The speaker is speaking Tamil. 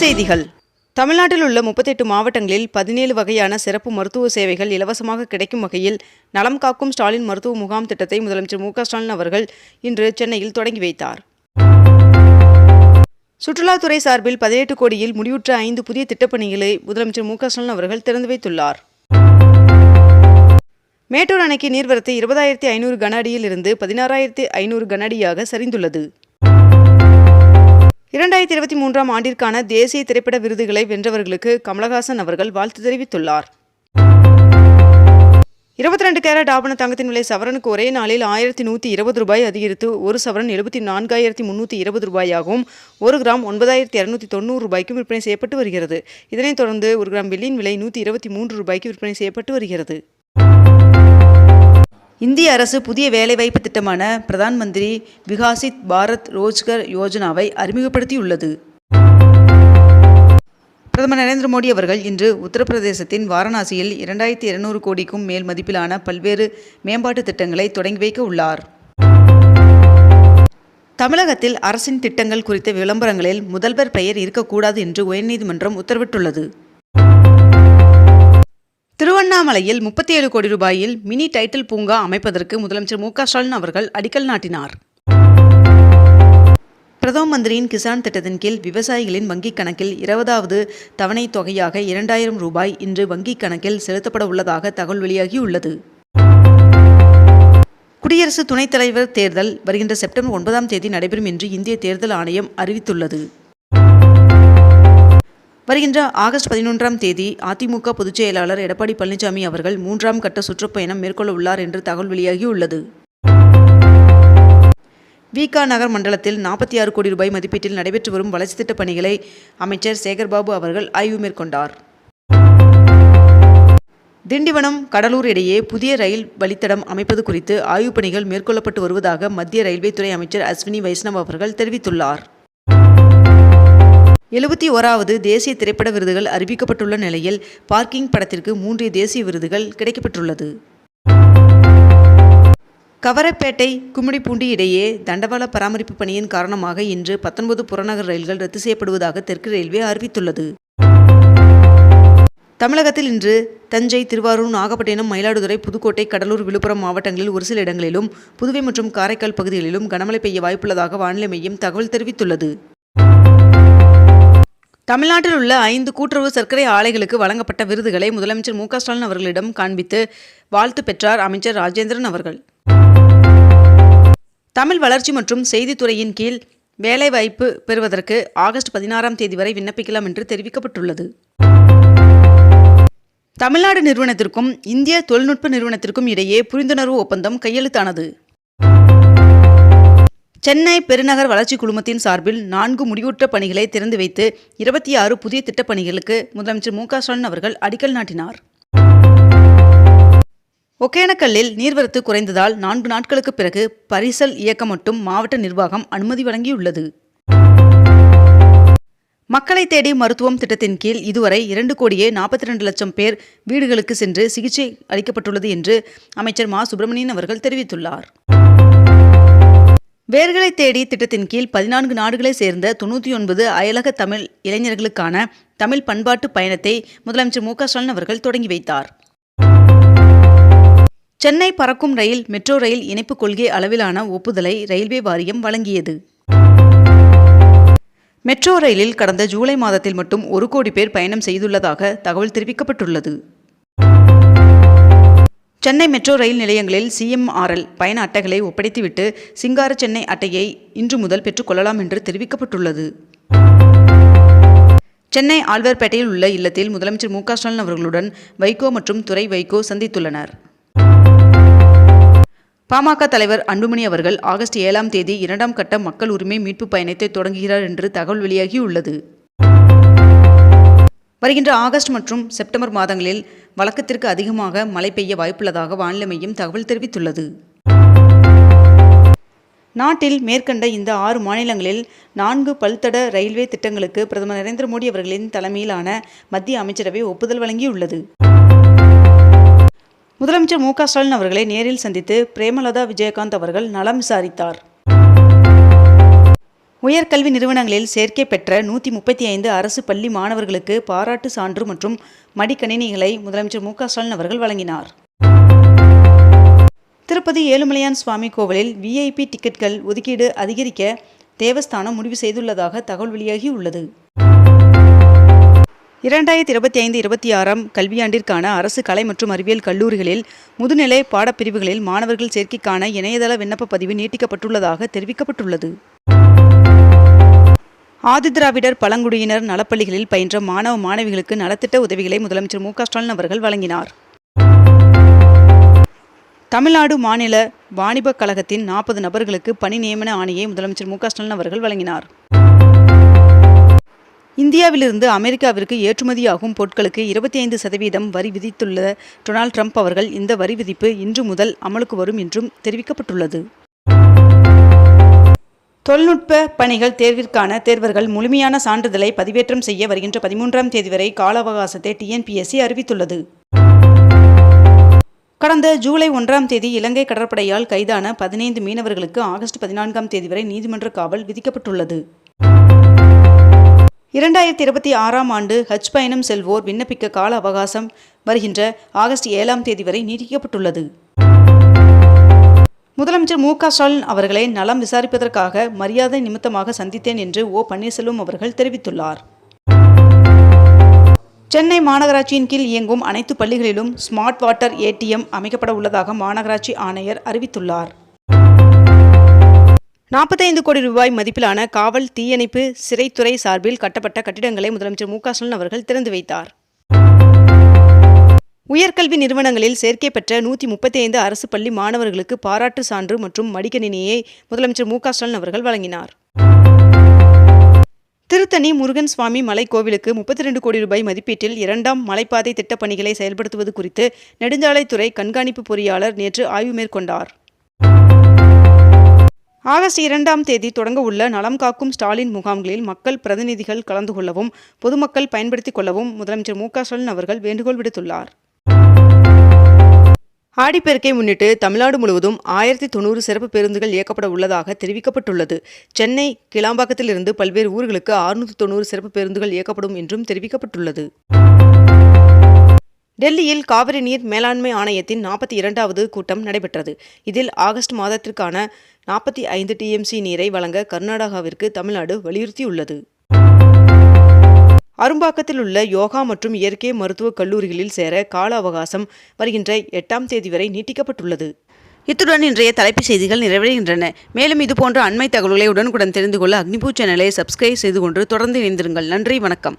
செய்திகள். தமிழ்நாட்டில் உள்ள முப்பத்தெட்டு மாவட்டங்களில் பதினேழு வகையான சிறப்பு மருத்துவ சேவைகள் இலவசமாக கிடைக்கும் வகையில் நலம் காக்கும் ஸ்டாலின் மருத்துவ முகாம் திட்டத்தை முதலமைச்சர் மு ஸ்டாலின் அவர்கள் இன்று சென்னையில் தொடங்கி வைத்தார். சுற்றுலாத்துறை சார்பில் பதினெட்டு கோடியில் முடிவுற்ற ஐந்து புதிய திட்டப்பணிகளை முதலமைச்சர் மு ஸ்டாலின் அவர்கள் திறந்து வைத்துள்ளார். மேட்டூர் அணைக்கு நீர்வரத்து இருபதாயிரத்தி ஐநூறு கன அடியில் இருந்து பதினாறாயிரத்தி ஐநூறு கன அடியாக சரிந்துள்ளது. இரண்டாயிரத்தி இருபத்தி மூன்றாம் ஆண்டிற்கான தேசிய திரைப்பட விருதுகளை வென்றவர்களுக்கு கமலஹாசன் அவர்கள் வாழ்த்து தெரிவித்துள்ளார். இருபத்தி ரெண்டு கேரட் ஆபண தங்கத்தின் விலை சவரனுக்கு ஒரே நாளில் ஆயிரத்தி நூற்றி இருபது ரூபாய் அதிகரித்து ஒரு சவரன் எழுபத்தி நான்காயிரத்தி முந்நூற்றி இருபது ரூபாயாகவும் ஒரு கிராம் ஒன்பதாயிரத்தி இரநூத்தி தொண்ணூறு ரூபாய்க்கும் விற்பனை செய்யப்பட்டு வருகிறது. இதனைத் தொடர்ந்து ஒரு கிராம் வெள்ளியின் விலை நூற்றி இருபத்தி மூன்று ரூபாய்க்கு விற்பனை செய்யப்பட்டு வருகிறது. இந்திய அரசு புதிய வேலைவாய்ப்பு திட்டமான பிரதான் மந்திரி விகாசித் பாரத் ரோஜ்கர் யோஜனாவை அறிமுகப்படுத்தியுள்ளது. பிரதமர் நரேந்திர மோடி அவர்கள் இன்று உத்தரப்பிரதேசத்தின் வாரணாசியில் இரண்டாயிரத்தி இருநூறு கோடிக்கும் மேல் மதிப்பிலான பல்வேறு மேம்பாட்டு திட்டங்களை தொடங்கி வைக்க உள்ளார். தமிழகத்தில் அரசின் திட்டங்கள் குறித்த விளம்பரங்களில் முதல்வர் பெயர் இருக்கக்கூடாது என்று உயர்நீதிமன்றம் உத்தரவிட்டுள்ளது. திருவண்ணாமலையில் முப்பத்தி ஏழு கோடி ரூபாயில் மினி டைட்டில் பூங்கா அமைப்பதற்கு முதலமைச்சர் மு ஸ்டாலின் அவர்கள் அடிக்கல் நாட்டினார். பிரதம மந்திரியின் கிசான் திட்டத்தின் கீழ் விவசாயிகளின் வங்கிக் கணக்கில் இருபதாவது தவணை தொகையாக இரண்டாயிரம் ரூபாய் இன்று வங்கிக் கணக்கில் செலுத்தப்பட உள்ளதாக தகவல் வெளியாகியுள்ளது. குடியரசு துணைத் தலைவர் தேர்தல் வருகின்ற செப்டம்பர் ஒன்பதாம் தேதி நடைபெறும் என்று இந்திய தேர்தல் ஆணையம் அறிவித்துள்ளது. வருகின்ற ஆகஸ்ட் பதினொன்றாம் தேதி அதிமுக பொதுச் செயலாளர் எடப்பாடி பழனிசாமி அவர்கள் மூன்றாம் கட்ட சுற்றுப்பயணம் மேற்கொள்ள உள்ளார் என்று தகவல் வெளியாகியுள்ளது. விகா நகர் மண்டலத்தில் நாற்பத்தி ஆறு கோடி ரூபாய் மதிப்பீட்டில் நடைபெற்று வரும் வளர்ச்சித் திட்டப் பணிகளை அமைச்சர் சேகர்பாபு அவர்கள் ஆய்வு மேற்கொண்டார். திண்டிவனம் கடலூர் இடையே புதிய ரயில் வழித்தடம் அமைப்பது குறித்து ஆய்வுப் பணிகள் மேற்கொள்ளப்பட்டு வருவதாக மத்திய ரயில்வே துறை அமைச்சர் அஸ்வினி வைஷ்ணவ் அவர்கள் தெரிவித்துள்ளார். எழுபத்தி ஓராவது தேசிய திரைப்பட விருதுகள் அறிவிக்கப்பட்டுள்ள நிலையில் பார்க்கிங் படத்திற்கு மூன்று தேசிய விருதுகள் கிடைக்கப்பெற்றுள்ளது கவரப்பேட்டை கும்மிடிப்பூண்டி இடையே தண்டவாள பராமரிப்பு பணியின் காரணமாக இன்று பத்தொன்பது புறநகர் ரயில்கள் ரத்து செய்யப்படுவதாக தெற்கு ரயில்வே அறிவித்துள்ளது. தமிழகத்தில் இன்று தஞ்சை திருவாரூர் நாகப்பட்டினம் மயிலாடுதுறை புதுக்கோட்டை கடலூர் விழுப்புரம் மாவட்டங்களில் ஒரு சில இடங்களிலும் புதுவை மற்றும் காரைக்கால் பகுதிகளிலும் கனமழை பெய்ய வாய்ப்புள்ளதாக வானிலை மையம் தகவல் தெரிவித்துள்ளது. தமிழ்நாட்டில் உள்ள ஐந்து கூட்டுறவு சர்க்கரை ஆலைகளுக்கு வழங்கப்பட்ட விருதுகளை முதலமைச்சர் மு ஸ்டாலின் அவர்களிடம் காண்பித்து வாழ்த்து பெற்றார் அமைச்சர் ராஜேந்திரன் அவர்கள். தமிழ் வளர்ச்சி மற்றும் செய்தித்துறையின் கீழ் வேலைவாய்ப்பு பெறுவதற்கு ஆகஸ்ட் பதினாறாம் தேதி வரை விண்ணப்பிக்கலாம் என்று தெரிவிக்கப்பட்டுள்ளது. தமிழ்நாடு நிறுவனத்திற்கும் இந்திய தொழில்நுட்ப நிறுவனத்திற்கும் இடையே புரிந்துணர்வு ஒப்பந்தம் கையெழுத்தானது. சென்னை பெருநகர் வளர்ச்சி குழுமத்தின் சார்பில் நான்கு முடிவுற்ற பணிகளை திறந்து வைத்து இருபத்தி ஆறு புதிய திட்டப்பணிகளுக்கு முதலமைச்சர் மு க ஸ்டாலின் அவர்கள் அடிக்கல் நாட்டினார். ஒகேனக்கல்லில் நீர்வரத்து குறைந்ததால் நான்கு நாட்களுக்கு பிறகு பரிசல் இயக்கம் மட்டும் மாவட்ட நிர்வாகம் அனுமதி வழங்கியுள்ளது. மக்களை தேடி மருத்துவம் திட்டத்தின் கீழ் இதுவரை இரண்டு கோடியே நாற்பத்தி ரெண்டு லட்சம் பேர் வீடுகளுக்கு சென்று சிகிச்சை அளிக்கப்பட்டுள்ளது என்று அமைச்சர் மா சுப்பிரமணியன் அவர்கள் தெரிவித்துள்ளார். வேர்களை தேடி திட்டத்தின் கீழ் பதினான்கு நாடுகளை சேர்ந்த தொண்ணூற்றி ஒன்பது அயலக தமிழ் இளைஞர்களுக்கான தமிழ் பண்பாட்டு பயணத்தை முதலமைச்சர் மு க ஸ்டாலின் அவர்கள் தொடங்கி வைத்தார். சென்னை பறக்கும் ரயில் மெட்ரோ ரயில் இணைப்பு கொள்கை அளவிலான ஒப்புதலை ரயில்வே வாரியம் வழங்கியது. மெட்ரோ ரயிலில் கடந்த ஜூலை மாதத்தில் மட்டும் ஒரு கோடி பேர் பயணம் செய்துள்ளதாக தகவல் தெரிவிக்கப்பட்டுள்ளது. சென்னை மெட்ரோ ரயில் நிலையங்களில் சிஎம்ஆர்எல் பயண அட்டைகளை ஒப்படைத்துவிட்டு சிங்கார சென்னை அட்டையை இன்று முதல் பெற்றுக்கொள்ளலாம் என்று தெரிவிக்கப்பட்டுள்ளது. சென்னை ஆழ்வார்பேட்டையில் உள்ள இல்லத்தில் முதலமைச்சர் மு ஸ்டாலின் அவர்களுடன் வைகோ மற்றும் துறை வைகோ சந்தித்துள்ளனர். பாமக தலைவர் அன்புமணி அவர்கள் ஆகஸ்ட் ஏழாம் தேதி இரண்டாம் கட்ட மக்கள் உரிமை மீட்பு பயணத்தை தொடங்குகிறார் என்று தகவல் வெளியாகியுள்ளது. வருகின்ற ஆகஸ்ட் மற்றும் செப்டம்பர் மாதங்களில் வழக்கத்திற்கு அதிகமாக மழை பெய்ய வாய்ப்புள்ளதாக வானிலை மையம் தகவல் தெரிவித்துள்ளது. நாட்டில் மேற்கண்ட இந்த ஆறு மாநிலங்களில் நான்கு பல்தட ரயில்வே திட்டங்களுக்கு பிரதமர் நரேந்திர மோடி அவர்களின் தலைமையிலான மத்திய அமைச்சரவை ஒப்புதல் வழங்கியுள்ளது. முதலமைச்சர் மு க ஸ்டாலின் அவர்களை நேரில் சந்தித்து பிரேமலதா விஜயகாந்த் அவர்கள் நலம் விசாரித்தார். உயர்கல்வி நிறுவனங்களில் சேர்க்கை பெற்ற நூற்றி முப்பத்தி ஐந்து அரசு பள்ளி மாணவர்களுக்கு பாராட்டு சான்று மற்றும் மடிக்கணினிகளை முதலமைச்சர் மு க ஸ்டாலின் அவர்கள் வழங்கினார். திருப்பதி ஏழுமலையான் சுவாமி கோவிலில் விஐபி டிக்கெட்கள் ஒதுக்கீடு அதிகரிக்க தேவஸ்தானம் முடிவு செய்துள்ளதாக தகவல் வெளியாகியுள்ளது இரண்டாயிரத்தி இருபத்தி ஐந்து இருபத்தி ஆறாம் கல்வியாண்டிற்கான அரசு கலை மற்றும் அறிவியல் கல்லூரிகளில் முதுநிலை பாடப்பிரிவுகளில் மாணவர்கள் சேர்க்கைக்கான இணையதள விண்ணப்ப பதிவு நீட்டிக்கப்பட்டுள்ளதாக தெரிவிக்கப்பட்டுள்ளது. ஆதிதிராவிடர் பழங்குடியினர் நலப்பள்ளிகளில் பயின்ற மாணவ மாணவிகளுக்கு நலத்திட்ட உதவிகளை முதலமைச்சர் மு ஸ்டாலின் அவர்கள் வழங்கினார். தமிழ்நாடு மாநில வாணிபக் கழகத்தின் நாற்பது நபர்களுக்கு பணி நியமன ஆணையை முதலமைச்சர் மு ஸ்டாலின் அவர்கள் வழங்கினார். இந்தியாவிலிருந்து அமெரிக்காவிற்கு ஏற்றுமதியாகும் பொருட்களுக்கு இருபத்தி ஐந்து சதவீதம் வரி விதித்துள்ள டொனால்ட் ட்ரம்ப் அவர்கள் இந்த வரி விதிப்பு இன்று முதல் அமலுக்கு வரும் என்றும் தெரிவிக்கப்பட்டுள்ளது. தொழில்நுட்ப பணிகள் தேர்விற்கான தேர்வர்கள் முழுமையான சான்றிதழை பதிவேற்றம் செய்ய வருகின்ற பதிமூன்றாம் தேதி வரை கால அவகாசத்தை டிஎன்பிஎஸ்சி அறிவித்துள்ளது. கடந்த ஜூலை ஒன்றாம் தேதி இலங்கை கடற்படையால் கைதான பதினைந்து மீனவர்களுக்கு ஆகஸ்ட் பதினான்காம் தேதி வரை நீதிமன்ற காவல் விதிக்கப்பட்டுள்ளது. இரண்டாயிரத்தி இருபத்தி ஆறாம் ஆண்டு ஹஜ் பயணம் செல்வோர் விண்ணப்பிக்க கால அவகாசம் வருகின்ற ஆகஸ்ட் ஏழாம் தேதி வரை நீட்டிக்கப்பட்டுள்ளது. முதலமைச்சர் மு க ஸ்டாலின் அவர்களை நலம் விசாரிப்பதற்காக மரியாதை நிமித்தமாக சந்தித்தேன் என்று ஓ பன்னீர்செல்வம் அவர்கள் தெரிவித்துள்ளார். சென்னை மாநகராட்சியின் கீழ் இயங்கும் அனைத்து பள்ளிகளிலும் ஸ்மார்ட் வாட்டர் ஏடிஎம் அமைக்கப்பட உள்ளதாக மாநகராட்சி ஆணையர் அறிவித்துள்ளார். நாற்பத்தைந்து கோடி ரூபாய் மதிப்பிலான காவல் தீயணைப்பு சிறைத்துறை சார்பில் கட்டப்பட்ட கட்டிடங்களை முதலமைச்சர் மு க ஸ்டாலின் அவர்கள் திறந்து வைத்தார். உயர்கல்வி நிறுவனங்களில் சேர்க்கை பெற்ற நூற்றி முப்பத்தி ஐந்து அரசு பள்ளி மாணவர்களுக்கு பாராட்டு சான்று மற்றும் மடிக்கணினியை முதலமைச்சர் மு க ஸ்டாலின் அவர்கள் வழங்கினார். திருத்தணி முருகன் சுவாமி மலை கோவிலுக்கு முப்பத்தி ரெண்டு கோடி ரூபாய் மதிப்பீட்டில் இரண்டாம் மலைப்பாதை திட்டப் பணிகளை செயல்படுத்துவது குறித்து நெடுஞ்சாலைத்துறை கண்காணிப்பு பொறியாளர் நேற்று ஆய்வு மேற்கொண்டார். ஆகஸ்ட் இரண்டாம் தேதி தொடங்க உள்ள நலம் காக்கும் ஸ்டாலின் முகாம்களில் மக்கள் பிரதிநிதிகள் கலந்து கொள்ளவும் பொதுமக்கள் பயன்படுத்திக் கொள்ளவும் முதலமைச்சர் மு க ஸ்டாலின் அவர்கள் வேண்டுகோள் விடுத்துள்ளார். ஆடிப்பெருக்கை முன்னிட்டு தமிழ்நாடு முழுவதும் ஆயிரத்தி தொண்ணூறு சிறப்பு பேருந்துகள் இயக்கப்பட உள்ளதாக தெரிவிக்கப்பட்டுள்ளது. சென்னை கிளாம்பாக்கத்திலிருந்து பல்வேறு ஊர்களுக்கு அறுநூற்றி தொண்ணூறு சிறப்பு பேருந்துகள் இயக்கப்படும் என்றும் தெரிவிக்கப்பட்டுள்ளது. டெல்லியில் காவிரி நீர் மேலாண்மை ஆணையத்தின் நாற்பத்தி இரண்டாவது கூட்டம் நடைபெற்றது. இதில் ஆகஸ்ட் மாதத்திற்கான நாற்பத்தி ஐந்து டிஎம்சி நீரை வழங்க கர்நாடகாவிற்கு தமிழ்நாடு வலியுறுத்தியுள்ளது. அரும்பாக்கத்தில் உள்ள யோகா மற்றும் இயற்கை மருத்துவக் கல்லூரிகளில் சேர கால அவகாசம் வருகின்ற எட்டாம் தேதி வரை நீட்டிக்கப்பட்டுள்ளது. இத்துடன் இன்றைய தலைப்புச் செய்திகள் நிறைவடைகின்றன. மேலும் இதுபோன்ற அண்மை தகவல்களை உடனுக்குடன் தெரிந்து கொள்ள அக்னிபூ சேனலை சப்ஸ்கிரைப் செய்து கொண்டு தொடர்ந்து இணைந்திருங்கள். நன்றி வணக்கம்.